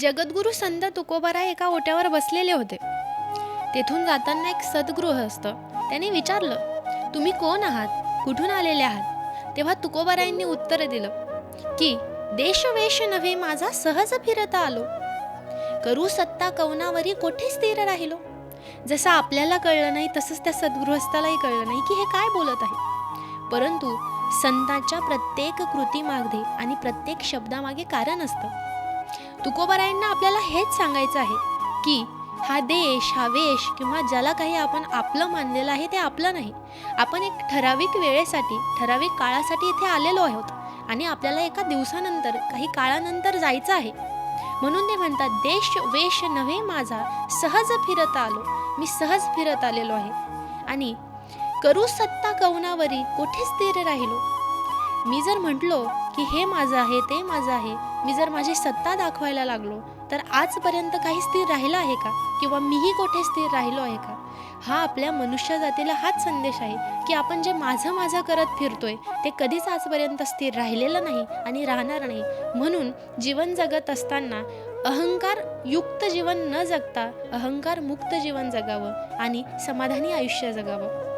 जगद्गुरू संत तुकोबाराय एका ओट्यावर बसलेले होते. तेथून जाताना एक सद्गृह असतं. त्याने विचारलं तुम्ही कोण आहात? कुठून आलेले आहात? तेव्हा तुकोबारायांनी उत्तर दिलं की देशवेश नव्हे माझा सहज फिरता आलो. करू सत्ता कवनावरी कोठे स्थिर राहिलो? जसं आपल्याला कळलं नाही तसंच त्या सद्गृहस्थालाही कळलं नाही की हे काय बोलत आहे. परंतु संतांच्या प्रत्येक कृतीमागे आणि प्रत्येक शब्दामागे कारण असतं. तुकोबारायांना आपल्याला हेच सांगायचं आहे की हा देश हा वेश किंवा ज्याला काही आपण आपलं मानलेलं आहे ते आपलं नाही. आपण एक ठराविक वेळेसाठी ठराविक काळासाठी इथे आलेलो आहोत आणि आपल्याला एका दिवसानंतर काही काळानंतर जायचं आहे. म्हणून ते म्हणतात देश वेश नव्हे माझा सहज फिरत आलो. मी सहज फिरत आलेलो आहे. आणि करू सत्ता कवनावरी कोठे स्थिर राहिलो? मी जर म्हटलो की हे माझं आहे ते माझं आहे मी जर माझी सत्ता दाखवायला लागलो तर आजपर्यंत काही स्थिर राहिलं आहे का? किंवा मीही कोठे स्थिर राहिलो आहे का? हा आपल्या मनुष्य जातीला हाच संदेश आहे की आपण जे माझं माझं करत फिरतोय ते कधीच आजपर्यंत स्थिर राहिलेलं नाही आणि राहणार नाही. म्हणून जीवन जगत असताना अहंकार युक्त जीवन न जगता अहंकार मुक्त जीवन जगावं आणि समाधानी आयुष्य जगावं.